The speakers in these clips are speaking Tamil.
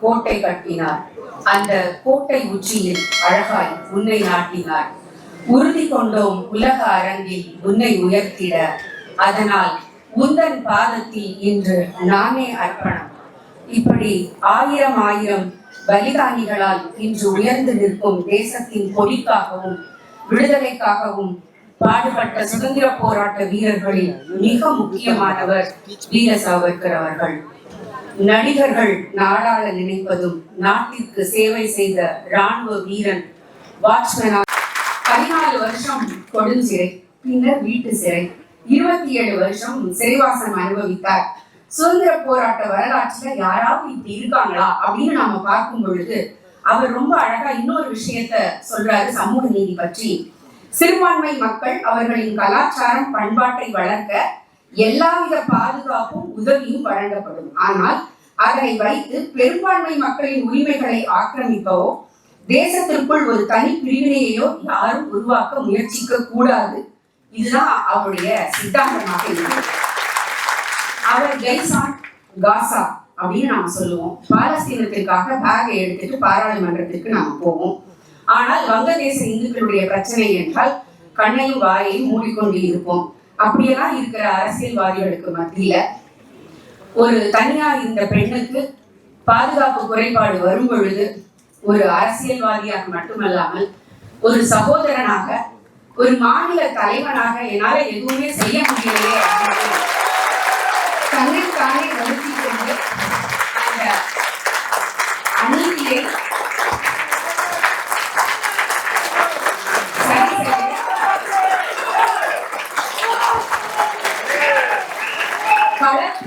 கோட்டை கட்டினார். அந்த கோட்டை உச்சியில் அழகாய் உன்னை நாட்டினார். உறுதி கொண்டோம் உலக அரங்கில் உன்னை உயர்த்திட. அதனால் உந்தன் பாதத்தில் இன்று நானே அர்ப்பணம். இப்படி ஆயிரம் ஆயிரம் பலிதானிகளால் இன்று உயர்ந்து நிற்கும் தேசத்தின் கொடிக்காகவும் விடுதலைக்காகவும் பாடுபட்ட சுதந்திர போராட்ட வீரர்களில் மிக முக்கியமானவர் வீர சாவர்கர் அவர்கள். நடிகர்கள் நாடாள நினைப்பதும் நாட்டிற்கு சேவை செய்த ராணுவ வீரன் வாட்ச்மேனாக பதினாலு வருஷம் கொடுஞ்சிறை பின்னர் வீட்டு சிறை. இருபத்தி ஏழு வருஷம் சிறைவாசம் அனுபவித்தார். சுதந்திர போராட்ட வரலாற்றுல யாராவது இப்படி இருக்காங்களா அப்படின்னு நாம பார்க்கும் பொழுது அவர் ரொம்ப அழகா இன்னொரு விஷயத்த சொல்றாரு சமூக நீதி பற்றி. சிறுபான்மை மக்கள் அவர்களின் கலாச்சாரம் பண்பாட்டை வளர்க்க எல்லாவித பாதுகாப்பும் உதவியும் வழங்கப்படும். ஆனால் அதனை வைத்து பெரும்பான்மை மக்களின் உரிமைகளை ஆக்கிரமிக்கவோ தேசத்திற்குள் ஒரு தனி பிரிவினையையோ யாரும் உருவாக்க முயற்சிக்க கூடாது. இதுதான் அவருடைய சித்தாந்தமாக இருந்தது அவர் ஜெய்சான் காசா அப்படின்னு நாம சொல்லுவோம். பாலஸ்தீனத்திற்காக பேகை எடுத்துட்டு பாராளுமன்றத்திற்கு நாம போவோம். ஆனால் வங்கதேச இந்துக்களுடைய பிரச்சனை என்றால் கண்ணையும் வாயையும் மூடிக்கொண்டு இருப்போம். அப்படியெல்லாம் இருக்கிற அரசியல்வாதிகளுக்கு மத்தியில ஒரு தனியார் இந்த பெண்ணுக்கு பாதுகாப்பு குறைபாடு வரும் பொழுது ஒரு அரசியல்வாதியாக மட்டுமல்லாமல் ஒரு சகோதரனாக ஒரு மாநில தலைவனாக என்னால எதுவுமே செய்ய முடியலையே அப்படின்னு தன்னை கொண்டு அந்த அநீதியை சரி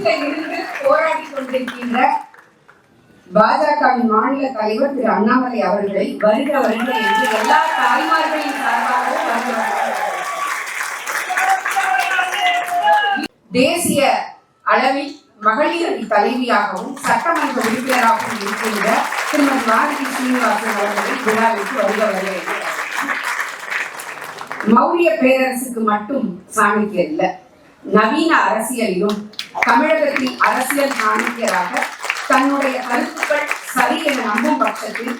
செய்ய களத்தில் போராடி கொண்டிருக்கின்ற பாஜகவின் மாநில தலைவர் திரு அண்ணாமலை அவர்களை வருக வருக என்று எல்லா தாய்மார்களின் சார்பாக தேசிய அளவில் மகளிர் தலைவியாகவும் சட்டமன்ற உறுப்பினராகவும் இருக்கின்ற திருமதி மாருதி சீனிவாசன் அவர்களை விழாவிற்கு வருக வருக மௌரிய பேரரசுக்கு மட்டும் சாமிக்கு இல்லை நவீன அரசியலிலும் தமிழகத்தின் அரசியல் சாணக்கியராக தன்னுடைய கருத்துக்கள் சரி என நம்பும் பட்சத்தில்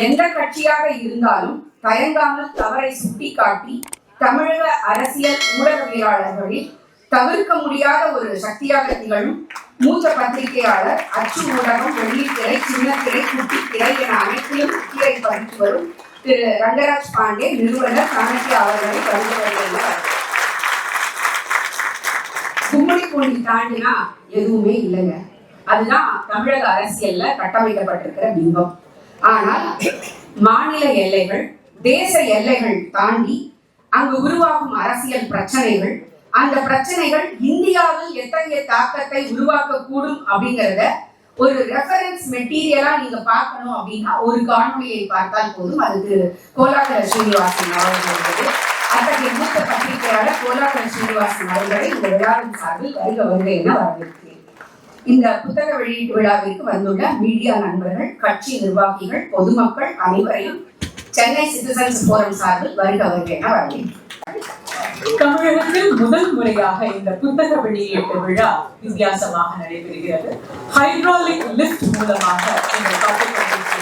எந்த கட்சியாக இருந்தாலும் தயங்காமல் தவறை சுட்டிக்காட்டி தமிழக அரசியல் ஊடகவியலாளர்களில் தவிர்க்க முடியாத ஒரு சக்தியாக திகழும் மூத்த பத்திரிகையாளர் அச்சு ஊடகம் வெள்ளித்திரை சின்னத்திரை குட்டித்திரை என அனைத்திலும் முத்திரை பதித்து வரும் திரு ரங்கராஜ் பாண்டே நிறுவனர் காணிக்கை அவர்களை வருகிறவர்கள் கும்மடி பூண்டி தாண்டினா எதுவுமே இல்லைங்க. அதுதான் தமிழக அரசியல்ல கட்டமைக்கப்பட்டிருக்கிற பிம்பம். ஆனால் மாநில எல்லைகள் தேச எல்லைகள் தாண்டி அங்கு உருவாகும் அரசியல் பிரச்சனைகள் அந்த பிரச்சனைகள் இந்தியாவில் எத்தகைய தாக்கத்தை உருவாக்க கூடும் ஒரு ரெஃபரன்ஸ் மெட்டீரியலா நீங்க பார்க்கணும் அப்படின்னா ஒரு காணொலியை பார்த்தால் போதும். அதுக்கு கோலாகல ஸ்ரீனிவாசன் அவர்கள் அத்தகைய மூத்த பத்திரிகையாளர் கோலாகல ஸ்ரீனிவாசன் அவர்களை இந்த விழாவின் சார்பில் வருக வருக என வரவேற்கிறேன் இந்த புத்தக வெளியீட்டு விழாவிற்கு வந்துள்ள மீடியா நண்பர்கள் கட்சி நிர்வாகிகள் பொதுமக்கள் அனைவரையும் சென்னை சிட்டிசன்ஸ் போரம் சார்பில் வருக வருக என வரவேற்கிறேன் தமிழகத்தில் முதல் முறையாக இந்த புத்தக வெளியீட்டு விழா வித்தியாசமாக நடைபெறுகிறது. ஹைட்ராலிக் லிஃப்ட் மூலமாக இந்த காட்டுக் இந்த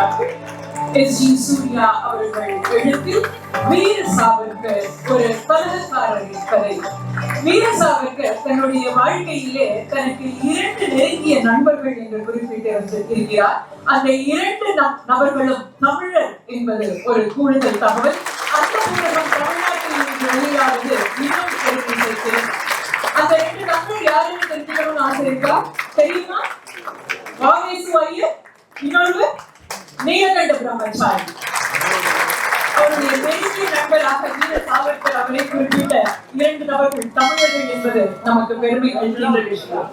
பெற்றுக் எஸ் ஜி சூர்யா அவர்கள் எழுத்தில் வீர சாவர்கர் ஒரு கலகக்காரரின் கதை வீர சாவர்கர் தன்னுடைய வாழ்க்கையிலே தனக்கு இரண்டு நெருங்கிய நண்பர்கள் என்று குறிப்பிட்டு இருக்கிறார் அந்த இரண்டு நபர்களும் தமிழர் என்பது ஒரு கூடுதல் தகவல். அந்த புத்தகம் தமிழ்நாட்டில் இன்று வெளியாவது இன்னும் பெருமை சேர்க்கிறது அந்த ரெண்டு நபர்கள் யாருன்னு தெரிஞ்சுக்கணும்னு ஆசை இருக்கா? தெரியுமா? வாவேசு ஐயர்? இன்னொரு நீலகண்ட பிரம்மச்சாரி அவருடைய பெரிய நண்பராக வீர சாவர்கர் அவரை குறிப்பிட்ட இரண்டு நபர்கள் தமிழர்கள் என்பது நமக்கு பெருமை அளிக்கின்ற விஷயம்.